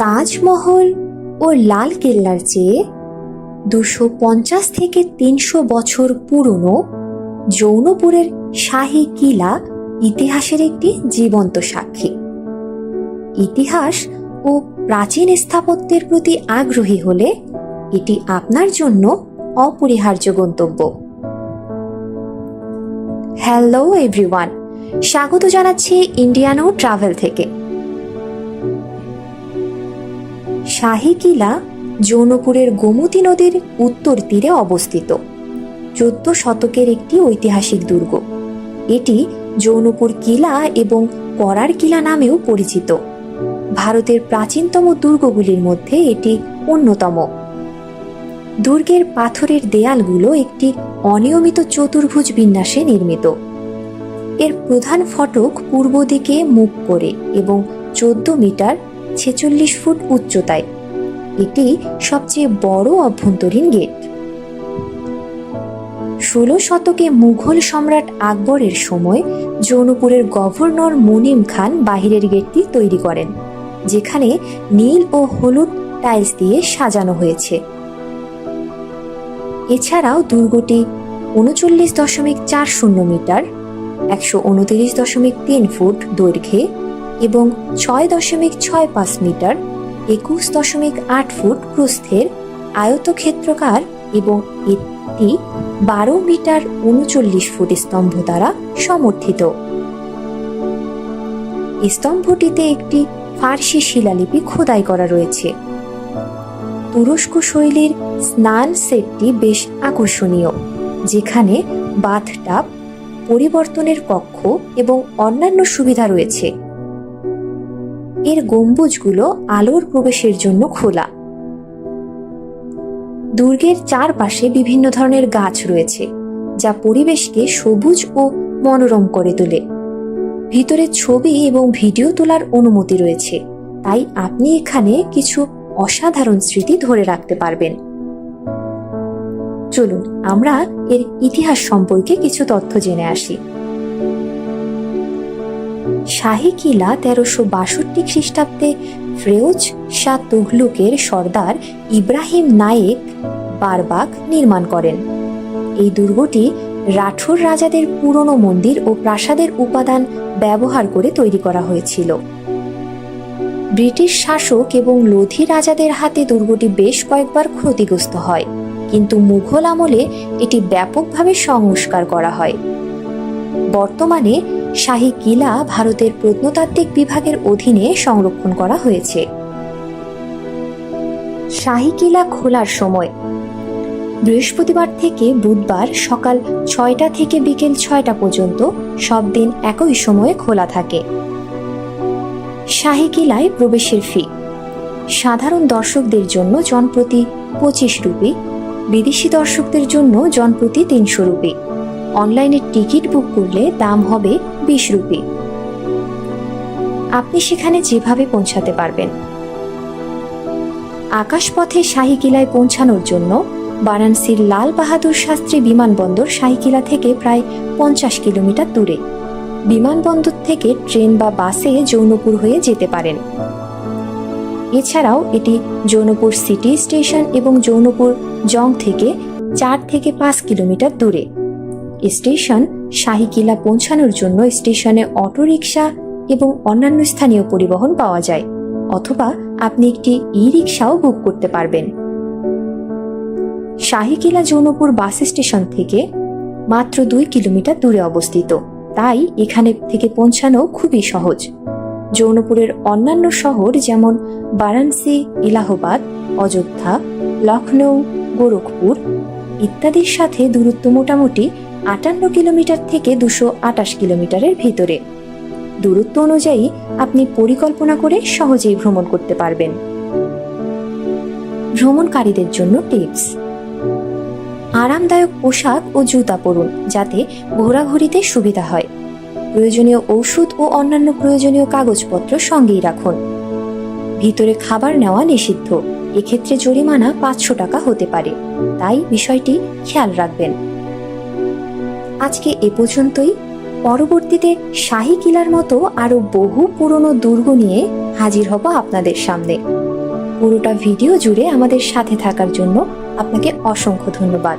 তাজমহল ও লাল কেল্লার চেয়ে দুশো পঞ্চাশ থেকে তিনশো বছর পুরনো জৌনপুরের শাহী কিলা ইতিহাসের একটি জীবন্ত সাক্ষী। ইতিহাস ও প্রাচীন স্থাপত্যের প্রতি আগ্রহী হলে এটি আপনার জন্য অপরিহার্য গন্তব্য। হ্যালো এভরিওয়ান, স্বাগত জানাচ্ছি ইন্ডিয়ানো ট্রাভেল থেকে। শাহী কিলা জৌনপুরের গোমতী নদীর উত্তর তীরে অবস্থিত। চোদ্দ শতকের একটি ঐতিহাসিক দুর্গ। এটি জৌনপুর কিলা এবং করার কিলা নামেও পরিচিত। ভারতের প্রাচীনতম দুর্গগুলির মধ্যে এটি অন্যতম। দুর্গের পাথরের দেয়ালগুলো একটি অনিয়মিত চতুর্ভুজ বিন্যাসে নির্মিত। এর প্রধান ফটক পূর্ব দিকে মুখ করে এবং চোদ্দ মিটার ছেচল্লিশ ফুট উচ্চতায়। এটি সবচেয়ে বড় অভ্যন্তরীণ গেট। ষোলো শতকে মুঘল সম্রাট আকবরের সময় জৌনপুরের গভর্নর মুনিম খান বাহিরের গেটটি তৈরি করেন, যেখানে নীল ও হলুদ টাইলস দিয়ে সাজানো হয়েছে। এছাড়াও দুর্গটি উনচল্লিশ দশমিক চার শূন্য মিটার, একশো উনতিরিশ দশমিক তিন ফুট দৈর্ঘ্যে এবং ছয় দশমিক ছয় পাঁচ মিটার, একুশ দশমিক আট ফুট প্রস্থের আয়তক্ষেত্রকার এবং এটি বারো মিটার উনচল্লিশ ফুট স্তম্ভ দ্বারা সমর্থিত। স্তম্ভটিতে একটি ফার্সি শিলালিপি খোদাই করা রয়েছে। তুরস্ক শৈলীর স্নান সেটটি বেশ আকর্ষণীয়, যেখানে বাথটাব, পরিবর্তনের কক্ষ এবং অন্যান্য সুবিধা রয়েছে। এর গম্বুজগুলো আলোর প্রবেশের জন্য খোলা। দুর্গের চারপাশে বিভিন্ন ধরনের গাছ রয়েছে, যা পরিবেশকে সবুজ ও মনোরম করে তোলে। ভিতরে ছবি এবং ভিডিও তোলার অনুমতি রয়েছে, তাই আপনি এখানে কিছু অসাধারণ স্মৃতি ধরে রাখতে পারবেন। চলুন, আমরা এর ইতিহাস সম্পর্কে কিছু তথ্য জেনে আসি। শাহী কিলা তেরোশো বাষট্টি খ্রিস্টাব্দে ফ্রেউজ শাহ তুঘলুকের সর্দার ইব্রাহিম নায়েক বারবাক নির্মাণ করেন। এই দুর্গটি রাঠোর রাজাদের পুরনো মন্দির ও প্রাসাদের উপাদান ব্যবহার করে তৈরি করা হয়েছিল। ব্রিটিশ শাসক এবং লোধি রাজাদের হাতে দুর্গটি বেশ কয়েকবার ক্ষতিগ্রস্ত হয়, কিন্তু মুঘল আমলে এটি ব্যাপকভাবে সংস্কার করা হয়। বর্তমানে শাহী কিলা ভারতের প্রত্নতাত্ত্বিক বিভাগের অধীনে সংরক্ষণ করা হয়েছে। শাহী কিলা খোলার সময়। বৃহস্পতিবার থেকে বুধবার সকাল ছয়টা থেকে বিকেল ছয়টা পর্যন্ত সব দিন একই সময়ে খোলা থাকে। শাহী কিলায় প্রবেশের ফি। সাধারণ দর্শকদের জন্য জনপ্রতি পঁচিশ রুপি, বিদেশি দর্শকদের জন্য জনপ্রতি তিনশো রুপি। অনলাইনে টিকিট বুক করলে দাম হবে বিশ রুপি। আপনি সেখানে যেভাবে পৌঁছাতে পারবেন। আকাশপথে শাহী কিলায় পৌঁছানোর জন্য বারাণসীর লাল বাহাদুর শাস্ত্রী বিমানবন্দর শাহীকিলা থেকে প্রায় পঞ্চাশ কিলোমিটার দূরে। বিমানবন্দর থেকে ট্রেন বা বাসে যৌনপুর হয়ে যেতে পারেন। এছাড়াও এটি যৌনপুর সিটি স্টেশন এবং যৌনপুর জং থেকে চার থেকে পাঁচ কিলোমিটার দূরে। স্টেশন শাহিকিলা পৌঁছানোর জন্য স্টেশনে অটোরিকশা এবং অন্যান্য স্থানীয় পরিবহন পাওয়া যায়, অথবা আপনি একটি ই রিক্সাও বুক করতে পারবেন। শাহিকিলা যৌনপুর বাস স্টেশন থেকে মাত্র দুই কিলোমিটার দূরে অবস্থিত, তাই এখানে থেকে পৌঁছানো খুবই সহজ। যৌনপুরের অন্যান্য শহর যেমন বারাণসী, এলাহাবাদ, অযোধ্যা লখনৌ গোরখপুর ইত্যাদির সাথে দূরত্ব মোটামুটি আটান্ন কিলোমিটার থেকে দুশো আটাশ কিলোমিটারের ভিতরে। দূরত্ব অনুযায়ী আপনি পরিকল্পনা করে সহজেই ভ্রমণ করতে পারবেন। ভ্রমণকারীদের জন্য টিপস। আরামদায়ক পোশাক ও জুতা পরুন যাতে ঘোরাঘুরিতে সুবিধা হয়। প্রয়োজনীয় ঔষধ ও অন্যান্য প্রয়োজনীয় কাগজপত্র সঙ্গেই রাখুন। ভিতরে খাবার নেওয়া নিষিদ্ধ। এক্ষেত্রে জরিমানা পাঁচশো টাকা হতে পারে। তাই বিষয়টি খেয়াল রাখবেন। আজকে এ পর্যন্তই। পরবর্তীতে শাহী কিলার মতো আরও বহু পুরনো দুর্গ নিয়ে হাজির হব আপনাদের সামনে। পুরোটা ভিডিও জুড়ে আমাদের সাথে থাকার জন্য আপনাকে অসংখ্য ধন্যবাদ।